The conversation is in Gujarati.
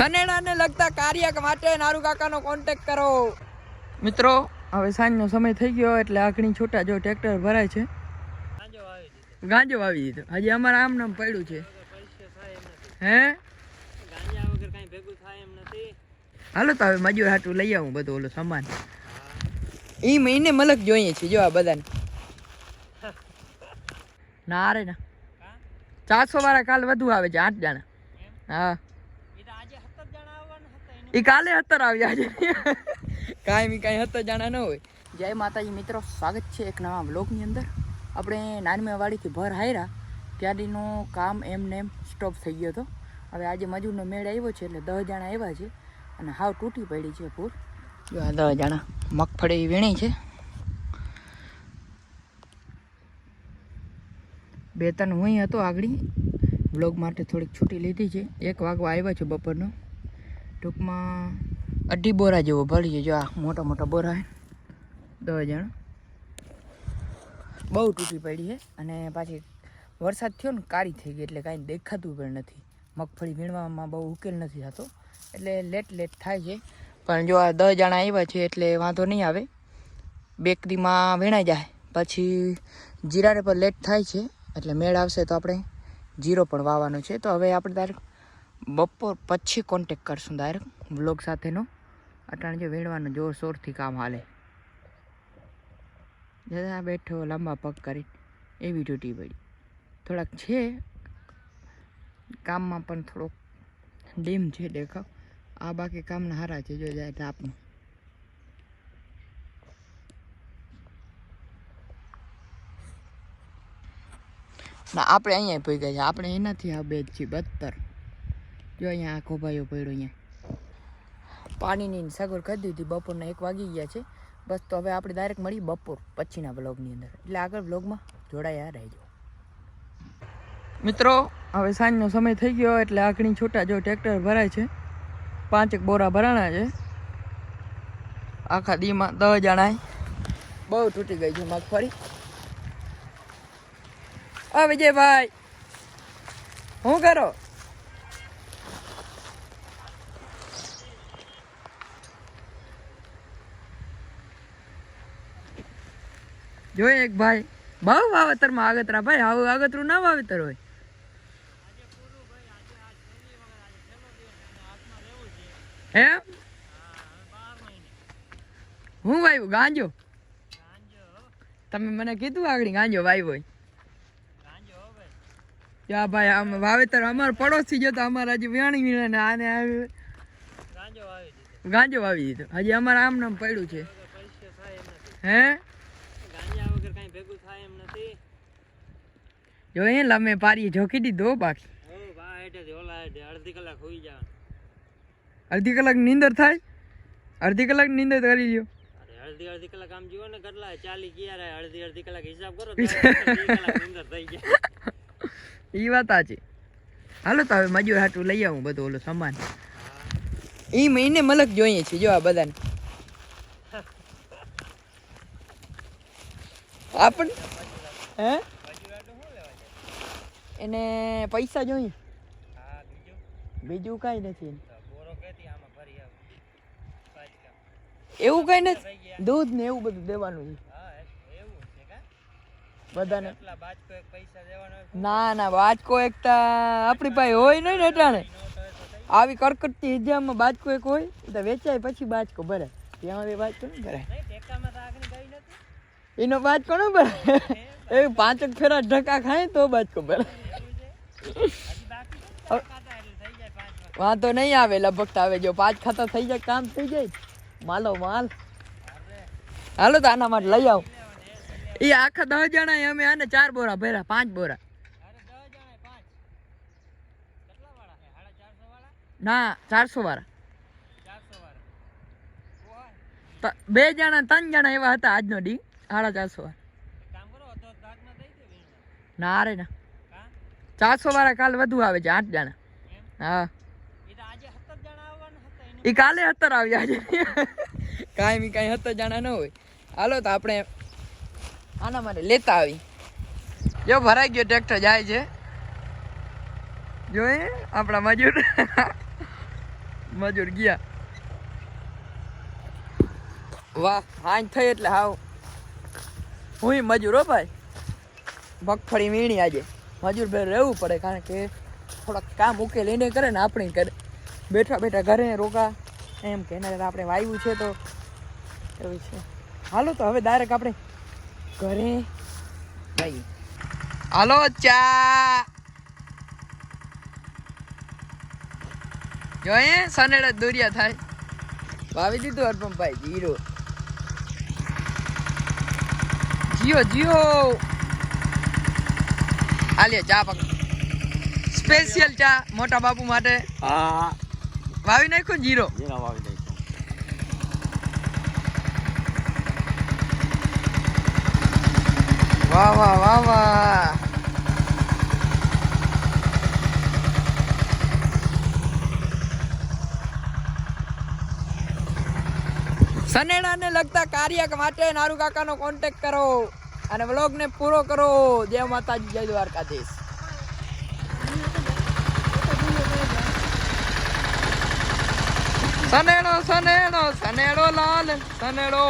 સનેડાને લગતા કાર્ય માટે નારુ કાકાનો કોન્ટેક્ટ કરો. મિત્રો હવે સાંજનો સમય થઈ ગયો એટલે આખણી છૂટા જો ટ્રેક્ટર ભરાય છે. ગાંજો વાવી દીધો. હજી અમારે આમ નામ પડ્યું છે. હે? હાલો તો હવે મજૂર હાટું લઈ આવું બધું ઓલું સામાન. એ મહિને મલક જોઈએ છે જો આ બધાને. ના રે ના. ચારસો વાળા કાલ વધુ આવે છે આઠ જણા. હા. એ કાલે હતર આવ્યા છે કાંઈ કાંઈ હતર જણા ન હોય. જય માતાજી મિત્રો સ્વાગત છે એક નવા બ્લોગની અંદર. આપણે નાનમેવાડીથી ભર હાર્યા ત્યારનું કામ એમને એમ સ્ટોપ થઈ ગયો હતો. હવે આજે મજૂરનો મેળ આવ્યો છે એટલે દસ જણા આવ્યા છે અને હાવ તૂટી પડી છે પૂર જો આ દસ જણા મગફળી વીણી છે. બે ત્રણ હું હતો આગળ. બ્લોગ માટે થોડીક છૂટી લીધી છે. એક વાગવા આવ્યા છે બપોરનો. ટૂંકમાં અઢી બોરા જેવો ભરી જો આ મોટા મોટા બોરા દસ જણ. બહુ તૂટી પડી છે અને પાછી વરસાદ થયો ને કાળી થઈ ગઈ એટલે કાંઈ દેખાતું પણ નથી. મગફળી વીણવામાં બહુ ઉકેલ નથી થતો. એટલે લેટ લેટ થાય છે. પણ જો આ દસ જણા આવ્યા છે એટલે વાંધો નહીં આવે. બેકરીમાં વીણાઈ જાય. પછી જીરાને પર લેટ થાય છે. એટલે મેળ આવશે તો આપણે જીરો પણ વાવવાનો છે. તો હવે આપણે ડાયરેક્ટ બપોર પછી કોન્ટેક કરશું ડાયરેક્ટ વ્લોગ સાથેનો. અટાણે જો વીણવાનું જોરશોરથી કામ હાલે. જતા બેઠો, લાંબા પગ કરી એવી તૂટી પડી. થોડાક છે. કામમાં પણ થોડોક ડીમ છે દેખાવ. આ બાકી કામના હારા છે. જો જાય તાપનું ના, આપણે અહીંયા ગયા છે. આપણે એનાથી આ બે છીએ, બત્તર. જો અહીંયા આખો ભાઈઓ પડ્યો અહીંયા. પાણીની સગવડ કરી દીધી, બપોરના એક વાગી ગયા છે. બસ તો હવે આપણે ડાયરેક્ટ મળી બપોર પછીના બ્લોગની અંદર. એટલે આગળ બ્લોગમાં જોડાયા રહેજો. મિત્રો, હવે સાંજનો સમય થઈ ગયો, એટલે આખણી છૂટા જો ટ્રેક્ટર ભરાય છે. પાંચેક બોરા ભરાણા છે. આખા દીમાં દસ જણાય. બહુ તૂટી ગઈ છે મગફળી. આ વિજયભાઈ શું કરો? જોઈએ એક ભાઈ બહુ વાવેતરમાં આગતરા ભાઈ આવું આગતરું ના વાવેતર હોય. એમ હું વાવ્યું ગાંજો? તમે મને કીધું આગળ ગાંજો વાવ્યો હોય. યા ભાઈ આમ વાવેતર અમાર પડોશી જો તો અમારે હજી વ્યાણી વીણે આને આવી ગાંજો વાવી દીધો. હજી અમારે આમ નામ પડ્યું છે. હે? જો એ લમે પારી ઝોકી દીધો બાકી. અડધી કલાક નીંદર થાય? અડધી કલાક નીંદર કરી લ્યો. અડધી અડધી કલાક આમ જુઓ ને કેટલા ચાલી ગયા રે અડધી અડધી કલાક હિસાબ કરો અડધી કલાક થઈ ગયા એ વાત આ છે હાલો તો હવે મજૂર હાટું લઈ આવું બધું ઓલું સામાન. એ મહિને મલક જોઈએ છે જો આ બધાને. આપણ હે? એને પૈસા જોઈએ બીજું? કઈ નથી. ભરી એવું કઈ નથી. દૂધ ને એવું બધું દેવાનું છે. બધાને. ના ના બાજકો એકતા આપણી પાસે હોય નહીં ને અટાણે. આવી કરકટતી હિજામાં બાજકો એક હોય તો વેચાય પછી બાજકો ભરે. ત્યાં હવે બાજકો નહીં ભરાય નથી. એનો બાજકો ન ભરાય. એ પાંચક ફેરા ઢકા ખાય તો બચ પાંચ વાર વાંધો નહીં આવે, લગભગ આવે. જો પાંચ ખાતા થઈ જાય, કામ થઈ જાય. માલો માલ. હાલો તો આના માટે લઈ આવો. એ આખા દસ જણા અમે આને ચાર બોરા ભર્યા, પાંચ બોરા. પાંચ ના, ચારસો વાળા. બે જણા ત્રણ જણા એવા હતા આજનો ડી, સાડા ચારસો વાળા એક કામ કરો તો ભાગમાં દઈ દે વીણમાં ના રે ના. ચારસો વાળા કાલ વધુ આવે છે આઠ જણા. હા. એ સત્તર કાલે અત્તર આવ્યા છે કાંઈ કાંઈ હતા જણા ન હોય. હાલો તો આપણે આના માટે લેતા આવી. જો ભરાઈ ગયો ટ્રેક્ટર જાય છે. જોઈએ આપણા મજૂર. મજૂર ગયા. વાહ હાંજ થઈ એટલે હાવ. હું મજૂર હો ભાઈ. મગફળી વીણી આજે. મજૂર બે રહેવું પડે કારણ કે થોડાક કામ ઉકેલ એને કરે ને આપણે કરે. બેઠા બેઠા ઘરે રોકા એમ કે એના આપણે વાવ્યું છે તો એવું છે. હાલો તો હવે ડાયરેક્ટ આપણે ઘરે જઈએ. હાલો, ચા. જોઈએ સનેડા દોરિયા થાય. વાવી દીધું અર્પમ ભાઈ જીરો. જીઓ જીઓ. આલિયા ચા પક સ્પેશિયલ ચા મોટા બાપુ માટે. હા. વાવી નાખ્યું જીરો? જીરો વાવી દઈશું વાહ વાહ વાહ વાહ. સનેડાને લગતા કાર્યક માટે નારુ કાકાનો કોન્ટેક્ટ કરો. અને વ્લોગને પૂરો કરો. જય માતાજી જય દ્વારકાધીશ. સનેડો સનેડો સનેડો લાલ સનેડો.